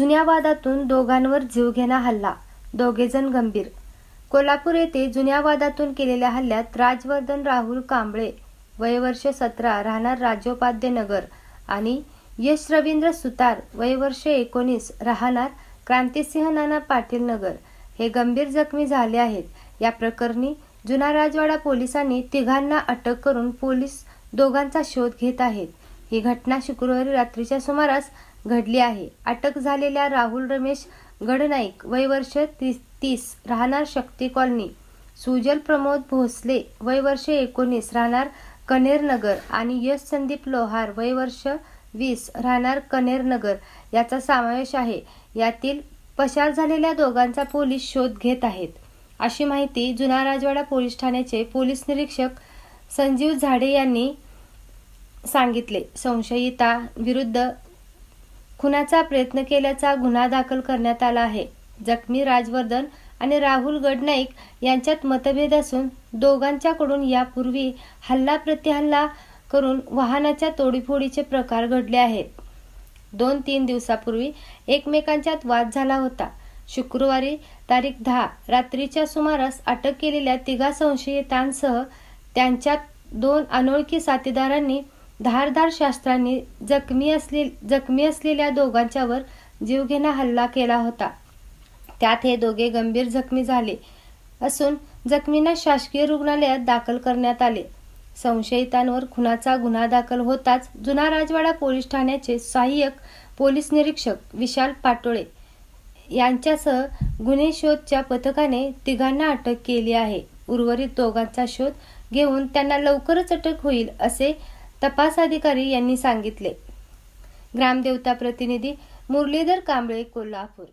जुन्या वादातून दोघांवर जीवघेणा हल्ला. दोघेजण गंभीर. कोल्हापूर येथे जुन्या वादातून केलेल्या हल्ल्यात राजवर्धन राहुल कांबळे वयवर्ष सतरा राहणार राजोपाध्य नगर आणि यश रवींद्र सुतार वयवर्ष एकोणीस राहणार क्रांतिसिंह नाना पाटील नगर हे गंभीर जखमी झाले आहेत. या प्रकरणी जुना राजवाडा पोलिसांनी तिघांना अटक करून पोलीस दोघांचा शोध घेत आहेत. ही घटना शुक्रवारी रात्रीच्या सुमारास घडली आहे. अटक झालेल्या राहुल रमेश गडनाईक वय वर्ष तीस तीस राहणार शक्ती कॉलनी. सुजल प्रमोद भोसले वय वर्ष एकोणीस राहणार कनेरनगर आणि यश संदीप लोहार वय वर्ष वीस राहणार कनेरनगर याचा समावेश आहे. यातील पसार झालेल्या दोघांचा पोलीस शोध घेत आहेत. अशी माहिती जुना राजवाडा पोलीस ठाण्याचे पोलीस निरीक्षक संजीव झाडे यांनी सांगितले. संशयिता विरुद्ध खुनाचा प्रयत्न केल्याचा गुन्हा दाखल करण्यात आला आहे. जखमी राजवर्धन आणि राहुल गडनाईक यांच्यात मतभेद असून दोघांच्याकडून यापूर्वी हल्ला प्रतिहल्ला करून वाहनाच्या तोडीफोडीचे प्रकार घडले आहेत. दोन तीन दिवसापूर्वी एकमेकांच्यात वाद झाला होता. शुक्रवारी तारीख दहा रात्रीच्या सुमारास अटक केलेल्या तिघा संशयितांसह त्यांच्यात दोन अनोळखी साथीदारांनी धारधार शास्त्रांनी जखमी असले जखमी असलेल्या दोघांच्यावर जीवघेणा हल्ला केला होता. त्यात हे दोघे गंभीर जखमी झाले असून जखमींना शासकीय रुग्णालयात दाखल करण्यात आले. संशयितांवर खुनाचा गुन्हा दाखल होताच जुना राजवाडा पोलीस ठाण्याचे सहाय्यक पोलीस निरीक्षक विशाल पाटोळे यांच्यासह गुन्हे शोधच्या पथकाने तिघांना अटक केली आहे. उर्वरित दोघांचा शोध घेऊन त्यांना लवकरच अटक होईल असे तपास अधिकारी यांनी सांगितले. ग्रामदेवता प्रतिनिधी मुरलीधर कांबळे कोल्हापूर.